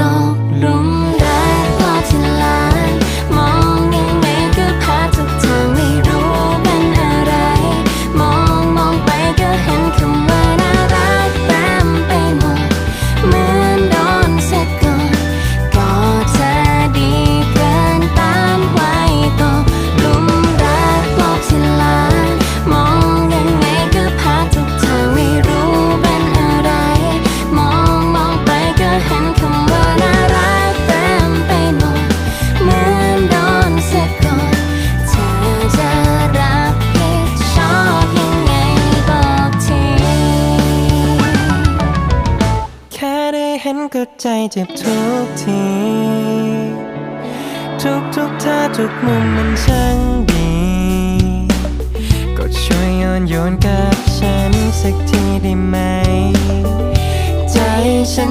ตกหลุมรักพอที่ลานมองยังไงก็พาทุกทางไม่รู้เป็นอะไร มองมองไปก็เห็นคำว่า เห็นก็ใจเจ็บทุกที ทุกทุกท่าทุกมุมมันช่างดี ก็ช่วยโยนโยนกับฉันสักทีได้ไหม ใจฉัน